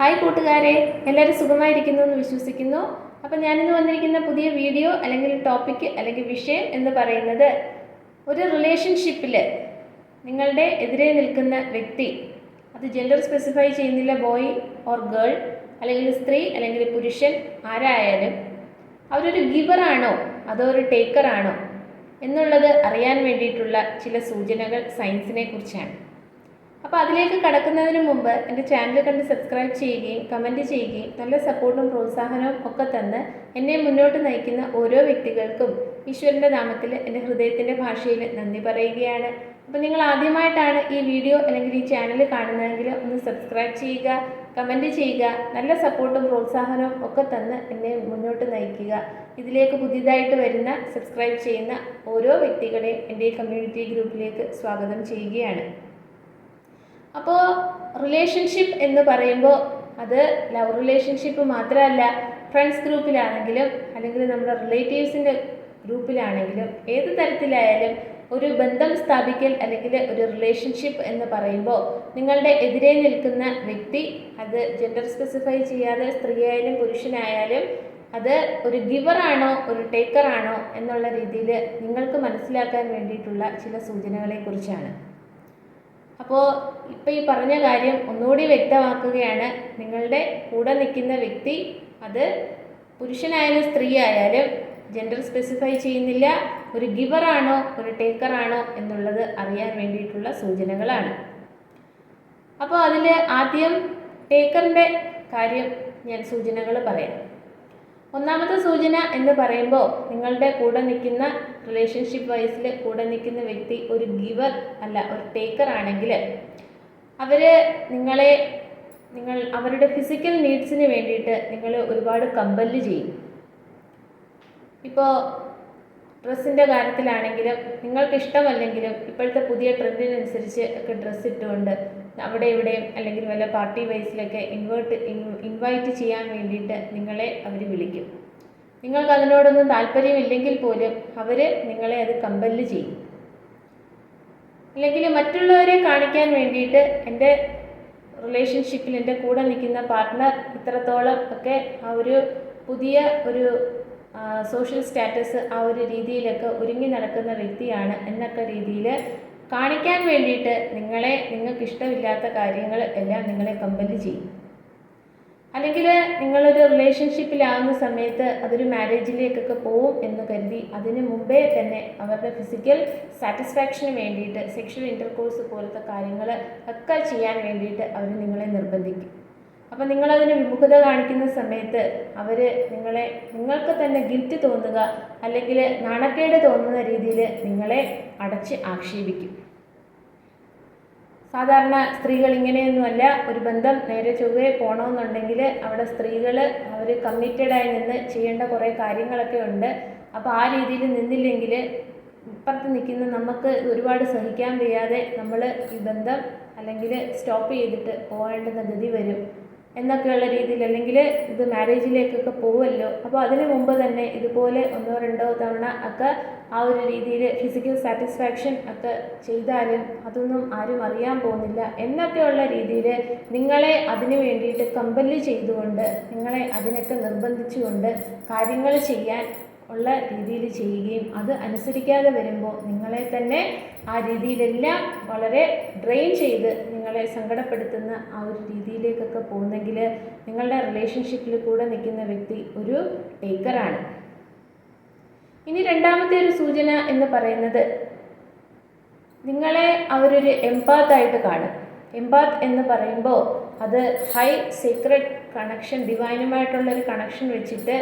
Hi കൂട്ടുകാരെ എല്ലാവരും സുഖമായിരിക്കുന്നു എന്ന് വിശ്വസിക്കുന്നു. അപ്പം ഞാനിന്ന് വന്നിരിക്കുന്ന പുതിയ വീഡിയോ അല്ലെങ്കിൽ ടോപ്പിക്ക് അല്ലെങ്കിൽ വിഷയം എന്ന് പറയുന്നത് ഒരു റിലേഷൻഷിപ്പിൽ നിങ്ങളുടെ എതിരെ നിൽക്കുന്ന വ്യക്തി അത് ജെൻഡർ സ്പെസിഫൈ ചെയ്യുന്നില്ല ബോയ് ഓർ ഗേൾ അല്ലെങ്കിൽ സ്ത്രീ അല്ലെങ്കിൽ പുരുഷൻ ആരായാലും അവരൊരു ഗിവറാണോ അതോ ഒരു ടേക്കറാണോ എന്നുള്ളത് അറിയാൻ വേണ്ടിയിട്ടുള്ള ചില സൂചനകൾ സയൻസിനെ കുറിച്ചാണ്. അപ്പോൾ അതിലേക്ക് കടക്കുന്നതിന് മുമ്പ് എന്റെ ചാനൽ കണ്ട് സബ്സ്ക്രൈബ് ചെയ്യുകയും കമന്റ് ചെയ്യുകയും നല്ല സപ്പോർട്ടും പ്രോത്സാഹനവും ഒക്കെ തന്ന് എന്നെ മുന്നോട്ട് നയിക്കുന്ന ഓരോ വ്യക്തികൾക്കും ഈശ്വരന്റെ നാമത്തിൽ എന്റെ ഹൃദയത്തിന്റെ ഭാഷയിൽ നന്ദി പറയുകയാണ്. അപ്പോൾ നിങ്ങൾ ആദ്യമായിട്ടാണ് ഈ വീഡിയോ അല്ലെങ്കിൽ ഈ ചാനൽ കാണുന്നതെങ്കിൽ ഒന്ന് സബ്സ്ക്രൈബ് ചെയ്യുക കമന്റ് ചെയ്യുക നല്ല സപ്പോർട്ടും പ്രോത്സാഹനവും ഒക്കെ തന്ന് എന്നെ മുന്നോട്ട് നയിക്കുക. ഇതിലേക്ക് പുതിയതായിട്ട് വരുന്ന സബ്സ്ക്രൈബ് ചെയ്യുന്ന ഓരോ വ്യക്തികളെയും എന്റെ കമ്മ്യൂണിറ്റി ഗ്രൂപ്പിലേക്ക് സ്വാഗതം ചെയ്യുകയാണ്. അപ്പോൾ റിലേഷൻഷിപ്പ് എന്ന് പറയുമ്പോൾ അത് ലവ് റിലേഷൻഷിപ്പ് മാത്രമല്ല ഫ്രണ്ട്സ് ഗ്രൂപ്പിലാണെങ്കിലും അല്ലെങ്കിൽ നമ്മുടെ റിലേറ്റീവ്സിന്റെ ഗ്രൂപ്പിലാണെങ്കിലും ഏത് തരത്തിലായാലും ഒരു ബന്ധം സ്ഥാപിക്കൽ അല്ലെങ്കിൽ ഒരു റിലേഷൻഷിപ്പ് എന്ന് പറയുമ്പോൾ നിങ്ങളുടെ എതിരെ നിൽക്കുന്ന വ്യക്തി അത് ജെൻഡർ സ്പെസിഫൈ ചെയ്യാതെ സ്ത്രീയായാലും പുരുഷനായാലും അത് ഒരു ഗിവറാണോ ഒരു ടേക്കറാണോ എന്നുള്ള രീതിയിൽ നിങ്ങൾക്ക് മനസ്സിലാക്കാൻ വേണ്ടിയിട്ടുള്ള ചില സൂചനകളെക്കുറിച്ചാണ് അപ്പോൾ ഇപ്പോൾ ഈ പറഞ്ഞ കാര്യം ഒന്നുകൂടി വ്യക്തമാക്കുകയാണ്. നിങ്ങളുടെ കൂടെ നിൽക്കുന്ന വ്യക്തി അത് പുരുഷനായാലും സ്ത്രീ ആയാലും ജെൻഡർ സ്പെസിഫൈ ചെയ്യുന്നില്ല. ഒരു ഗിവറാണോ ഒരു ടേക്കറാണോ എന്നുള്ളത് അറിയാൻ വേണ്ടിയിട്ടുള്ള സൂചനകളാണ്. അപ്പോൾ അതിൽ ആദ്യം ടേക്കറിന്റെ കാര്യം ഞാൻ സൂചനകൾ പറയാം. ഒന്നാമത്തെ സൂചന എന്ന് പറയുമ്പോൾ നിങ്ങളുടെ കൂടെ നിൽക്കുന്ന റിലേഷൻഷിപ്പ് വൈസിൽ കൂടെ നിൽക്കുന്ന വ്യക്തി ഒരു ഗിവർ അല്ല ഒരു ടേക്കർ ആണെങ്കിൽ അവർ നിങ്ങളെ നിങ്ങൾ അവരുടെ ഫിസിക്കൽ നീഡ്സിന് വേണ്ടിയിട്ട് നിങ്ങൾ ഒരുപാട് കമ്പൽ ചെയ്യും. ഇപ്പോൾ ഡ്രസ്സിന്റെ കാര്യത്തിലാണെങ്കിലും നിങ്ങൾക്ക് ഇഷ്ടമല്ലെങ്കിലും ഇപ്പോഴത്തെ പുതിയ ട്രെൻഡിനനുസരിച്ച് ഒക്കെ ഡ്രസ്സ് ഇട്ടുകൊണ്ട് അവിടെ ഇവിടെയും അല്ലെങ്കിൽ വല്ല പാർട്ടി വൈസിലൊക്കെ ഇൻവേർട്ട് ഇൻവൈറ്റ് ചെയ്യാൻ വേണ്ടിയിട്ട് നിങ്ങളെ അവർ വിളിക്കും. നിങ്ങൾക്ക് അതിനോടൊന്നും താല്പര്യമില്ലെങ്കിൽ പോലും അവർ നിങ്ങളെ അത് കമ്പൽ ചെയ്യും. അല്ലെങ്കിൽ മറ്റുള്ളവരെ കാണിക്കാൻ വേണ്ടിയിട്ട് എന്റെ റിലേഷൻഷിപ്പിൽ എന്റെ കൂടെ നിൽക്കുന്ന പാർട്ട്ണർ ഇത്രത്തോളം ഒക്കെ ആ ഒരു പുതിയ ഒരു സോഷ്യൽ സ്റ്റാറ്റസ് ആ ഒരു രീതിയിലൊക്കെ ഒരുങ്ങി നടക്കുന്ന വ്യക്തിയാണ് എന്നൊക്കെ രീതിയിൽ കാണിക്കാൻ വേണ്ടിയിട്ട് നിങ്ങളെ നിങ്ങൾക്ക് ഇഷ്ടമില്ലാത്ത കാര്യങ്ങൾ എല്ലാം നിങ്ങളെ കമ്പൽ ചെയ്യും. അല്ലെങ്കിൽ നിങ്ങളൊരു റിലേഷൻഷിപ്പിലാകുന്ന സമയത്ത് അതൊരു മാരേജിലേക്കൊക്കെ പോവും എന്ന് കരുതി അതിന് മുമ്പേ തന്നെ അവരുടെ ഫിസിക്കൽ സാറ്റിസ്ഫാക്ഷന് വേണ്ടിയിട്ട് സെക്ഷൽ ഇന്റർകോഴ്സ് പോലത്തെ കാര്യങ്ങൾ ഒക്കെ ചെയ്യാൻ വേണ്ടിയിട്ട് അവർ നിങ്ങളെ നിർബന്ധിക്കും. അപ്പം നിങ്ങളതിന് വിമുഖത കാണിക്കുന്ന സമയത്ത് അവർ നിങ്ങളെ നിങ്ങൾക്ക് തന്നെ ഗിൽറ്റ് തോന്നുക അല്ലെങ്കിൽ നാണക്കേട് തോന്നുന്ന രീതിയിൽ നിങ്ങളെ അടച്ച് ആക്ഷേപിക്കും. സാധാരണ സ്ത്രീകൾ ഇങ്ങനെയൊന്നുമല്ല. ഒരു ബന്ധം നേരെ ചൊവ്വേ പോകണമെന്നുണ്ടെങ്കിൽ അവിടെ സ്ത്രീകൾ അവർ കമ്മിറ്റഡായി നിന്ന് ചെയ്യേണ്ട കുറേ കാര്യങ്ങളൊക്കെ ഉണ്ട്. അപ്പോൾ ആ രീതിയിൽ നിന്നില്ലെങ്കിൽ ഇപ്പുറത്ത് നിൽക്കുന്ന നമുക്ക് ഒരുപാട് സഹിക്കാൻ വയ്യാതെ നമ്മൾ ഈ ബന്ധം അല്ലെങ്കിൽ സ്റ്റോപ്പ് ചെയ്തിട്ട് പോകേണ്ടുന്ന ഗതി വരും. എന്നൊക്കെയുള്ള രീതിയിൽ അല്ലെങ്കിൽ ഇത് മാരേജിലേക്കൊക്കെ പോവുമല്ലോ അപ്പോൾ അതിന് മുമ്പ് തന്നെ ഇതുപോലെ ഒന്നോ രണ്ടോ തവണ ഒക്കെ ആ ഒരു രീതിയിൽ ഫിസിക്കൽ സാറ്റിസ്ഫാക്ഷൻ ഒക്കെ ചെയ്താലും അതൊന്നും ആരും അറിയാൻ പോകുന്നില്ല. എന്നൊക്കെയുള്ള രീതിയിൽ നിങ്ങളെ അതിന് വേണ്ടിയിട്ട് കമ്പൽ ചെയ്തുകൊണ്ട് നിങ്ങളെ അതിനൊക്കെ നിർബന്ധിച്ചുകൊണ്ട് കാര്യങ്ങൾ ചെയ്യാൻ ഉള്ള രീതിയിൽ ചെയ്യുകയും അത് അനുസരിക്കാതെ വരുമ്പോൾ നിങ്ങളെ തന്നെ ആ രീതിയിലെല്ലാം വളരെ ഡ്രെയിൻ ചെയ്ത് നിങ്ങളെ സങ്കടപ്പെടുത്തുന്ന ആ ഒരു രീതിയിലേക്കൊക്കെ പോകുന്നെങ്കിൽ നിങ്ങളുടെ റിലേഷൻഷിപ്പിൽ കൂടെ നിൽക്കുന്ന വ്യക്തി ഒരു ടേക്കറാണ് ഇനി രണ്ടാമത്തെ ഒരു സൂചന എന്ന് പറയുന്നത് നിങ്ങളെ അവരൊരു എംപാത്തായിട്ട് കാണും. എംപാത്ത് എന്ന് പറയുമ്പോൾ അത് ഹൈ സീക്രട്ട് കണക്ഷൻ ഡിവൈനുമായിട്ടുള്ളൊരു കണക്ഷൻ വെച്ചിട്ട്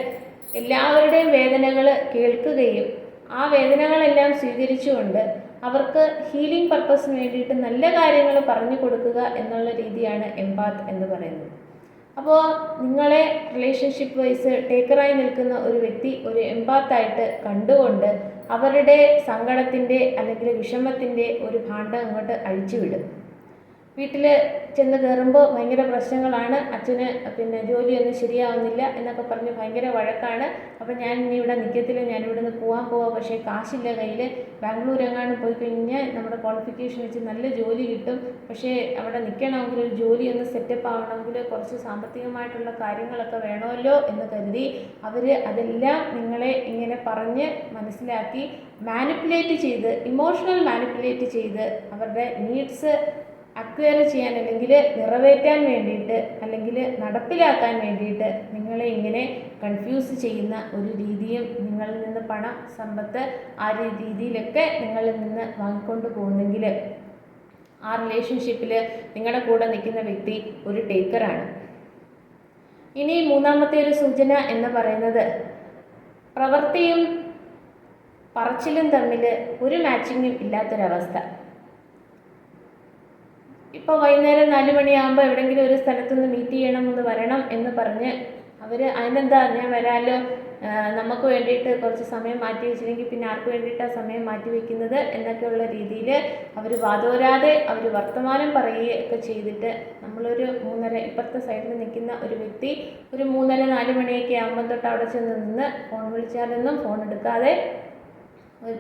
എല്ലാവരുടെയും വേദനകൾ കേൾക്കുകയും ആ വേദനകളെല്ലാം സ്വീകരിച്ചുകൊണ്ട് അവർക്ക് ഹീലിംഗ് പർപ്പസിന് വേണ്ടിയിട്ട് നല്ല കാര്യങ്ങൾ പറഞ്ഞു കൊടുക്കുക എന്നുള്ള രീതിയാണ് എംപാത്ത് എന്ന് പറയുന്നത്. അപ്പോൾ നിങ്ങളെ റിലേഷൻഷിപ്പ് വൈസ് ടേക്കറായി നിൽക്കുന്ന ഒരു വ്യക്തി ഒരു എംപാത്തായിട്ട് കണ്ടുകൊണ്ട് അവരുടെ സങ്കടത്തിന്റെ അല്ലെങ്കിൽ വിഷമത്തിന്റെ ഒരു ഭാണ്ഡം അങ്ങോട്ട് അഴിച്ചുവിടും. വീട്ടിൽ ചെന്ന് കയറുമ്പോൾ ഭയങ്കര പ്രശ്നങ്ങളാണ്. അച്ഛന് പിന്നെ ജോലിയൊന്നും ശരിയാവുന്നില്ല എന്നൊക്കെ പറഞ്ഞ് ഭയങ്കര വഴക്കാണ്. അപ്പം ഞാൻ ഇനി ഇവിടെ നിൽക്കത്തില്ല ഞാൻ നിന്ന് പോകാൻ പോവാം. പക്ഷേ കാശില്ല കയ്യിൽ ബാംഗ്ലൂർ എങ്ങാനും പോയി കഴിഞ്ഞാൽ നമ്മുടെ ക്വാളിഫിക്കേഷൻ വെച്ച് നല്ല ജോലി കിട്ടും. പക്ഷേ അവിടെ നിൽക്കണമെങ്കിൽ ഒരു ജോലി ഒന്ന് സെറ്റപ്പ് ആവണമെങ്കിൽ കുറച്ച് സാമ്പത്തികമായിട്ടുള്ള കാര്യങ്ങളൊക്കെ വേണമല്ലോ എന്ന് കരുതി അവർ അതെല്ലാം നിങ്ങളെ ഇങ്ങനെ പറഞ്ഞ് മനസ്സിലാക്കി മാനിപ്പുലേറ്റ് ചെയ്ത് ഇമോഷണൽ മാനിപ്പുലേറ്റ് ചെയ്ത് അവരുടെ നീഡ്സ് അക്വയർ ചെയ്യാൻ അല്ലെങ്കിൽ നിറവേറ്റാൻ വേണ്ടിയിട്ട് അല്ലെങ്കിൽ നടപ്പിലാക്കാൻ വേണ്ടിയിട്ട് നിങ്ങളെ ഇങ്ങനെ കൺഫ്യൂസ് ചെയ്യുന്ന ഒരു രീതിയും നിങ്ങളിൽ നിന്ന് പണം സമ്പത്ത് ആ രീതിയിലൊക്കെ നിങ്ങളിൽ നിന്ന് വാങ്ങിക്കൊണ്ട് പോകുന്നെങ്കിൽ ആ റിലേഷൻഷിപ്പിൽ നിങ്ങളുടെ കൂടെ നിൽക്കുന്ന വ്യക്തി ഒരു ടേക്കറാണ് ഇനി മൂന്നാമത്തെ ഒരു സൂചന എന്ന് പറയുന്നത് പ്രവൃത്തിയും പറച്ചിലും തമ്മിൽ ഒരു മാച്ചിങ്ങും ഇല്ലാത്തൊരവസ്ഥ. ഇപ്പോൾ വൈകുന്നേരം നാല് മണിയാകുമ്പോൾ എവിടെങ്കിലും ഒരു സ്ഥലത്തുനിന്ന് മീറ്റ് ചെയ്യണം എന്ന് വരണം എന്ന് പറഞ്ഞ് അവർ അതിനെന്താ ഞാൻ വരാമല്ലോ ആ, നമുക്ക് വേണ്ടിയിട്ട് കുറച്ച് സമയം മാറ്റി വെച്ചില്ലെങ്കിൽ പിന്നെ ആർക്ക് വേണ്ടിയിട്ടാണ് സമയം മാറ്റി വെക്കുന്നത് എന്നൊക്കെയുള്ള രീതിയിൽ അവർ വാതോരാതെ അവർ വർത്തമാനം പറയുകയൊക്കെ ചെയ്തിട്ട് നമ്മളൊരു മൂന്നര ഇപ്പുറത്തെ സൈഡിൽ നിൽക്കുന്ന ഒരു വ്യക്തി ഒരു മൂന്നര നാല് മണിയൊക്കെ ആകുമ്പോൾ തൊട്ട് അവിടെ ചെന്ന് നിന്ന് ഫോൺ വിളിച്ചാലൊന്നും ഫോൺ എടുക്കാതെ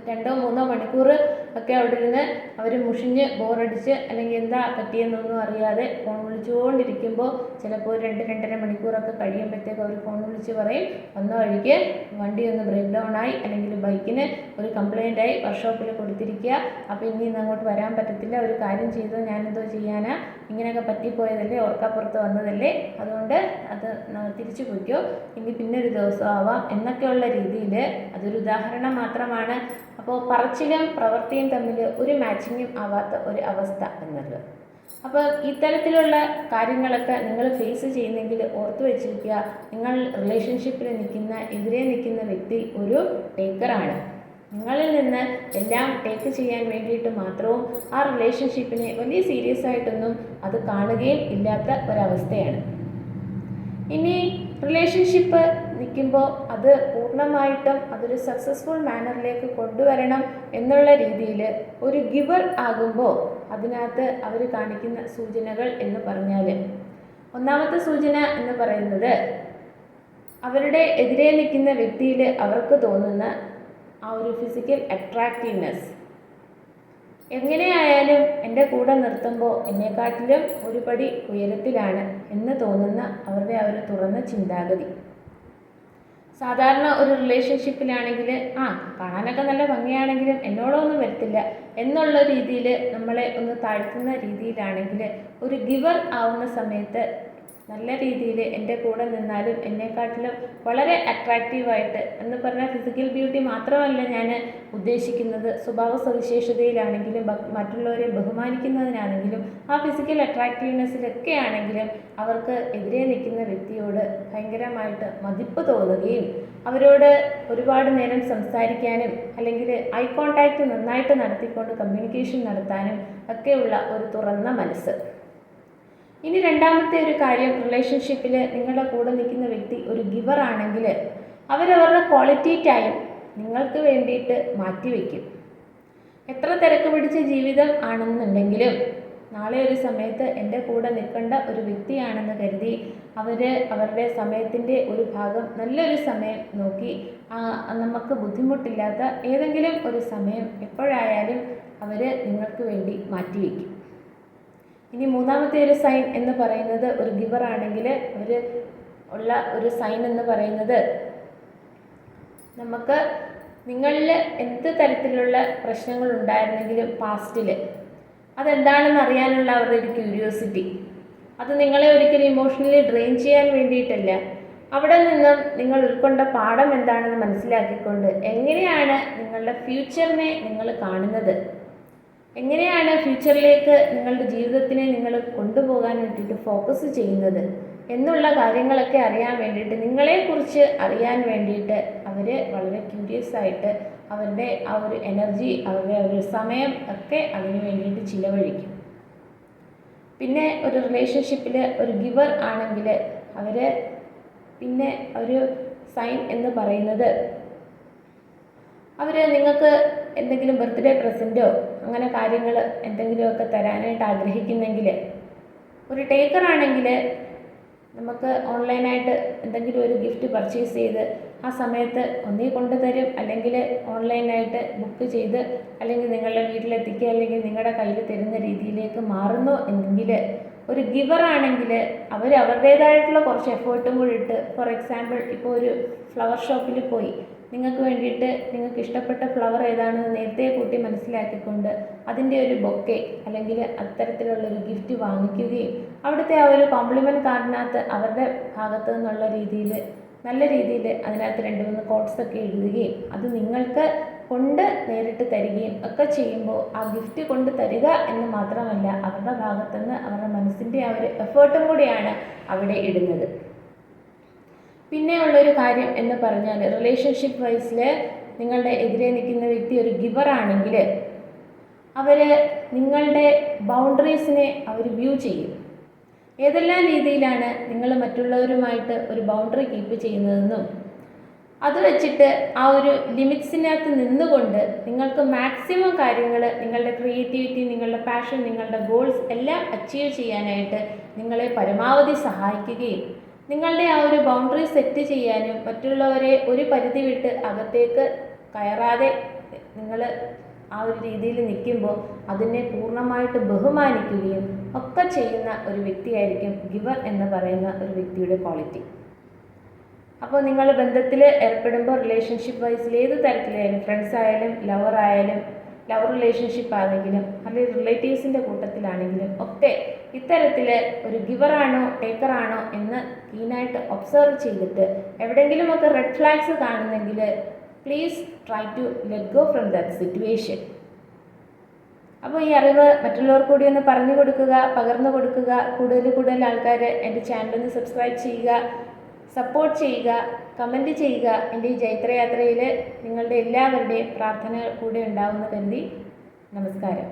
രണ്ടോ മൂന്നോ മണിക്കൂർ ഒക്കെ അവിടെ ഇരുന്ന് അവർ മുഷിഞ്ഞ് ബോറടിച്ച് അല്ലെങ്കിൽ എന്താ പറ്റിയെന്നൊന്നും അറിയാതെ ഫോൺ വിളിച്ചുകൊണ്ടിരിക്കുമ്പോൾ ചിലപ്പോൾ രണ്ട് രണ്ടര മണിക്കൂറൊക്കെ കഴിയുമ്പോഴത്തേക്ക് അവർ ഫോൺ വിളിച്ച് പറയും. വന്ന വഴിക്ക് വണ്ടി ഒന്ന് ബ്രേക്ക് ഡൗൺ ആയി അല്ലെങ്കിൽ ബൈക്കിന് ഒരു കംപ്ലൈന്റ് ആയി വർക്ക്ഷോപ്പിൽ കൊടുത്തിരിക്കുക അപ്പോൾ ഇനി ഇന്ന് അങ്ങോട്ട് വരാൻ പറ്റത്തില്ല ഒരു കാര്യം ചെയ്തോ ഞാനെന്തോ ചെയ്യാനാ ഇങ്ങനെയൊക്കെ പറ്റിപ്പോയതല്ലേ ഓർക്കാപ്പുറത്ത് വന്നതല്ലേ അതുകൊണ്ട് അത് തിരിച്ചു പോയിക്കോ. ഇനി പിന്നെ ഒരു ദിവസം ആവാം എന്നൊക്കെയുള്ള രീതിയിൽ അതൊരു ഉദാഹരണം മാത്രമാണ്. അപ്പോൾ പറച്ചിലും പ്രവൃത്തിയും തമ്മിൽ ഒരു മാച്ചിങ്ങും ആവാത്ത ഒരു അവസ്ഥ എന്നുള്ളത് അപ്പോൾ ഇത്തരത്തിലുള്ള കാര്യങ്ങളൊക്കെ നിങ്ങൾ ഫേസ് ചെയ്യുന്നെങ്കിൽ ഓർത്തു വെച്ചിരിക്കുക നിങ്ങൾ റിലേഷൻഷിപ്പിൽ നിൽക്കുന്ന എതിരെ നിൽക്കുന്ന വ്യക്തി ഒരു ടേക്കറാണ് നിങ്ങളിൽ നിന്ന് എല്ലാം ടേക്ക് ചെയ്യാൻ വേണ്ടിയിട്ട് മാത്രവും ആ റിലേഷൻഷിപ്പിനെ വലിയ സീരിയസ് ആയിട്ടൊന്നും അത് കാണുകയും ഇല്ലാത്ത ഒരവസ്ഥയാണ്. ഇനി റിലേഷൻഷിപ്പ് നിൽക്കുമ്പോൾ അത് പൂർണമായിട്ടും അതൊരു സക്സസ്ഫുൾ മാനറിലേക്ക് കൊണ്ടുവരണം എന്നുള്ള രീതിയിൽ ഒരു ഗിവർ ആകുമ്പോൾ അതിനകത്ത് അവർ കാണിക്കുന്ന സൂചനകൾ എന്ന് പറഞ്ഞാൽ ഒന്നാമത്തെ സൂചന എന്ന് പറയുന്നത് അവരുടെ എതിരെ നിൽക്കുന്ന വ്യക്തിയിൽ അവർക്ക് തോന്നുന്ന ആ ഒരു ഫിസിക്കൽ അട്രാക്റ്റീവ്നെസ് എങ്ങനെയായാലും എന്റെ കൂടെ നിർത്തുമ്പോൾ എന്നെക്കാട്ടിലും ഒരു പടി ഉയരത്തിലാണ് എന്ന് തോന്നുന്ന അവരുടെ ആ ഒരു തുറന്ന ചിന്താഗതി. സാധാരണ ഒരു റിലേഷൻഷിപ്പിലാണെങ്കിൽ ആ കാണാനൊക്കെ നല്ല ഭംഗിയാണെങ്കിലും എന്നോടൊന്നും വരത്തില്ല എന്നുള്ള രീതിയിൽ നമ്മളെ ഒന്ന് താഴ്ത്തുന്ന രീതിയിലാണെങ്കിൽ ഒരു ഗിവർ ആവുന്ന സമയത്ത് നല്ല രീതിയിൽ എന്റെ കൂടെ നിന്നാലും എന്നെക്കാട്ടിലും വളരെ അട്രാക്റ്റീവായിട്ട് എന്ന് പറഞ്ഞാൽ ഫിസിക്കൽ ബ്യൂട്ടി മാത്രമല്ല ഞാൻ ഉദ്ദേശിക്കുന്നത് സ്വഭാവ സവിശേഷതയിലാണെങ്കിലും മറ്റുള്ളവരെ ബഹുമാനിക്കുന്നതിനാണെങ്കിലും ആ ഫിസിക്കൽ അട്രാക്റ്റീവ്നെസ്സിലൊക്കെ ആണെങ്കിലും അവർക്ക് എതിരെ നിൽക്കുന്ന വ്യക്തിയോട് ഭയങ്കരമായിട്ട് മതിപ്പ് തോന്നുകയും അവരോട് ഒരുപാട് നേരം സംസാരിക്കാനും അല്ലെങ്കിൽ ഐ കോണ്ടാക്റ്റ് നന്നായിട്ട് നടത്തിക്കൊണ്ട് കമ്മ്യൂണിക്കേഷൻ നടത്താനും ഒക്കെയുള്ള ഒരു തുറന്ന മനസ്സ്. ഇനി രണ്ടാമത്തെ ഒരു കാര്യം റിലേഷൻഷിപ്പിൽ നിങ്ങളുടെ കൂടെ നിൽക്കുന്ന വ്യക്തി ഒരു ഗിവർ ആണെങ്കിൽ അവരവരുടെ ക്വാളിറ്റി ടൈം നിങ്ങൾക്ക് വേണ്ടിയിട്ട് മാറ്റിവെക്കും എത്ര തിരക്ക് പിടിച്ച ജീവിതം ആണെന്നുണ്ടെങ്കിലും നാളെ ഒരു സമയത്ത് എന്റെ കൂടെ നിൽക്കേണ്ട ഒരു വ്യക്തിയാണെന്ന് കരുതി അവർ അവരുടെ സമയത്തിന്റെ ഒരു ഭാഗം നല്ലൊരു സമയം നോക്കി നമുക്ക് ബുദ്ധിമുട്ടില്ലാത്ത ഏതെങ്കിലും ഒരു സമയം എപ്പോഴായാലും അവർ നിങ്ങൾക്ക് വേണ്ടി മാറ്റിവെക്കും ഇനി മൂന്നാമത്തെ ഒരു സൈൻ എന്ന് പറയുന്നത് ഒരു ഗിവർ ആണെങ്കിൽ അവർ ഉള്ള ഒരു സൈൻ എന്ന് പറയുന്നത് നമുക്ക് നിങ്ങളിൽ എന്ത് തരത്തിലുള്ള പ്രശ്നങ്ങൾ ഉണ്ടായിരുന്നെങ്കിലും പാസ്റ്റിൽ അതെന്താണെന്ന് അറിയാനുള്ള അവരുടെ ഒരു ക്യൂരിയോസിറ്റി അത് നിങ്ങളെ ഒരിക്കലും ഇമോഷണലി ഡ്രെയിൻ ചെയ്യാൻ വേണ്ടിയിട്ടല്ല. അവിടെ നിന്നും നിങ്ങൾ ഉൾക്കൊണ്ട പാഠം എന്താണെന്ന് മനസ്സിലാക്കിക്കൊണ്ട് എങ്ങനെയാണ് നിങ്ങളുടെ ഫ്യൂച്ചറിനെ നിങ്ങൾ കാണുന്നത്? എങ്ങനെയാണ് ഫ്യൂച്ചറിലേക്ക് നിങ്ങളുടെ ജീവിതത്തിനെ നിങ്ങൾ കൊണ്ടുപോകാൻ വേണ്ടിയിട്ട് ഫോക്കസ് ചെയ്യുന്നത് എന്നുള്ള കാര്യങ്ങളൊക്കെ അറിയാൻ വേണ്ടിയിട്ട് നിങ്ങളെക്കുറിച്ച് അറിയാൻ വേണ്ടിയിട്ട് അവർ വളരെ ക്യൂരിയസ് ആയിട്ട് അവരുടെ ആ ഒരു എനർജി അവരുടെ ഒരു സമയം ഒക്കെ അതിന് വേണ്ടിയിട്ട് ചിലവഴിക്കും. പിന്നെ ഒരു റിലേഷൻഷിപ്പിൽ ഒരു ഗിവർ ആണെങ്കിൽ അവർ പിന്നെ ഒരു സൈൻ എന്ന് പറയുന്നത് അവർ നിങ്ങൾക്ക് എന്തെങ്കിലും ബർത്ത്ഡേ പ്രസന്റോ അങ്ങനെ കാര്യങ്ങൾ എന്തെങ്കിലുമൊക്കെ തരാനായിട്ട് ആഗ്രഹിക്കുന്നെങ്കിൽ ഒരു ടേക്കർ ആണെങ്കിൽ നമുക്ക് ഓൺലൈനായിട്ട് എന്തെങ്കിലും ഒരു ഗിഫ്റ്റ് പർച്ചേസ് ചെയ്ത് ആ സമയത്ത് ഒന്നീ കൊണ്ടുതരും. അല്ലെങ്കിൽ ഓൺലൈനായിട്ട് ബുക്ക് ചെയ്ത് അല്ലെങ്കിൽ നിങ്ങളുടെ വീട്ടിലെത്തിക്കുക അല്ലെങ്കിൽ നിങ്ങളുടെ കയ്യിൽ തരുന്ന രീതിയിലേക്ക് മാറുന്നു എങ്കിൽ ഒരു ഗിവർ ആണെങ്കിൽ അവർ അവരുടേതായിട്ടുള്ള കുറച്ച് എഫേർട്ടും കൂടി ഇട്ട്. ഫോർ എക്സാമ്പിൾ ഇപ്പോൾ ഒരു ഫ്ലവർ ഷോപ്പിൽ പോയി. നിങ്ങൾക്ക് വേണ്ടിയിട്ട് നിങ്ങൾക്ക് ഇഷ്ടപ്പെട്ട ഫ്ലവർ ഏതാണെന്ന് നേരത്തെ കൂട്ടി മനസ്സിലാക്കിക്കൊണ്ട് അതിന്റെ ഒരു ബൊക്കെ അല്ലെങ്കിൽ അത്തരത്തിലുള്ളൊരു ഗിഫ്റ്റ് വാങ്ങിക്കുകയും അവിടുത്തെ ആ ഒരു കോംപ്ലിമെന്റ് കാർഡിനകത്ത് അവരുടെ ഭാഗത്തു നിന്നുള്ള രീതിയിൽ നല്ല രീതിയിൽ അതിനകത്ത് രണ്ട് മൂന്ന് കോട്ട്സ് ഒക്കെ എഴുതുകയും അത് നിങ്ങൾക്ക് കൊണ്ട് നേരിട്ട് തരികയും ഒക്കെ ചെയ്യുമ്പോൾ ആ ഗിഫ്റ്റ് കൊണ്ട് തരിക എന്ന് മാത്രമല്ല അവരുടെ ഭാഗത്തുനിന്ന് അവരുടെ മനസ്സിന്റെ ആ ഒരു എഫേർട്ടും കൂടിയാണ് അവിടെ ഇടുന്നത്. പിന്നെ ഉള്ളൊരു കാര്യം എന്ന് പറഞ്ഞാൽ റിലേഷൻഷിപ്പ് വൈസിൽ നിങ്ങളുടെ എതിരെ നിൽക്കുന്ന വ്യക്തി ഒരു ഗിവർ ആണെങ്കിൽ അവർ നിങ്ങളുടെ ബൗണ്ടറീസിനെ അവർ വ്യൂ ചെയ്യും. ഏതെല്ലാം രീതിയിലാണ് നിങ്ങൾ മറ്റുള്ളവരുമായിട്ട് ഒരു ബൗണ്ടറി കീപ്പ് ചെയ്യുന്നതെന്നും അത് വെച്ചിട്ട് ആ ഒരു ലിമിറ്റ്സിനകത്ത് നിന്നുകൊണ്ട് നിങ്ങൾക്ക് മാക്സിമം കാര്യങ്ങൾ നിങ്ങളുടെ ക്രിയേറ്റിവിറ്റി നിങ്ങളുടെ പാഷൻ നിങ്ങളുടെ ഗോൾസ് എല്ലാം അച്ചീവ് ചെയ്യാനായിട്ട് നിങ്ങളെ പരമാവധി സഹായിക്കുകയും നിങ്ങളുടെ ആ ഒരു ബൗണ്ടറി സെറ്റ് ചെയ്യാനും മറ്റുള്ളവരെ ഒരു പരിധി വിട്ട് അകത്തേക്ക് കയറാതെ നിങ്ങൾ ആ ഒരു രീതിയിൽ നിൽക്കുമ്പോൾ അതിനെ പൂർണമായിട്ട് ബഹുമാനിക്കുകയും ഒക്കെ ചെയ്യുന്ന ഒരു വ്യക്തിയായിരിക്കും ഗിവർ എന്ന് പറയുന്ന ഒരു വ്യക്തിയുടെ ക്വാളിറ്റി അപ്പോൾ നിങ്ങൾ ബന്ധത്തിൽ ഏർപ്പെടുമ്പോൾ റിലേഷൻഷിപ്പ് വൈസിൽ ഏത് തരത്തിലായാലും ഫ്രണ്ട്സ് ആയാലും ലവർ ആയാലും ലവ് റിലേഷൻഷിപ്പ് ആണെങ്കിലും അല്ലെങ്കിൽ റിലേറ്റീവ്സിന്റെ കൂട്ടത്തിലാണെങ്കിലും ഒക്കെ ഇത്തരത്തിൽ ഒരു ഗിവറാണോ ടേക്കറാണോ എന്ന് കീനായിട്ട് ഒബ്സർവ് ചെയ്തിട്ട് എവിടെയെങ്കിലുമൊക്കെ റെഡ് ഫ്ലാഗ്സ് കാണുന്നെങ്കിൽ please try to let go from that situation അപ്പോൾ ഈ അറിവ് മറ്റുള്ളവർ കൂടി ഒന്ന് പറഞ്ഞു കൊടുക്കുക പകർന്നു കൊടുക്കുക കൂടുതൽ കൂടുതൽ ആൾക്കാർ എന്റെ ചാനലൊന്ന് സബ്സ്ക്രൈബ് ചെയ്യുക. സപ്പോർട്ട് ചെയ്യുക കമന്റ് ചെയ്യുക എന്റെ ഈ ജൈത്രയാത്രയിൽ നിങ്ങളുടെ എല്ലാവരുടെയും പ്രാർത്ഥന കൂടെ ഉണ്ടാവുമെന്ന് കരുതി. നമസ്കാരം.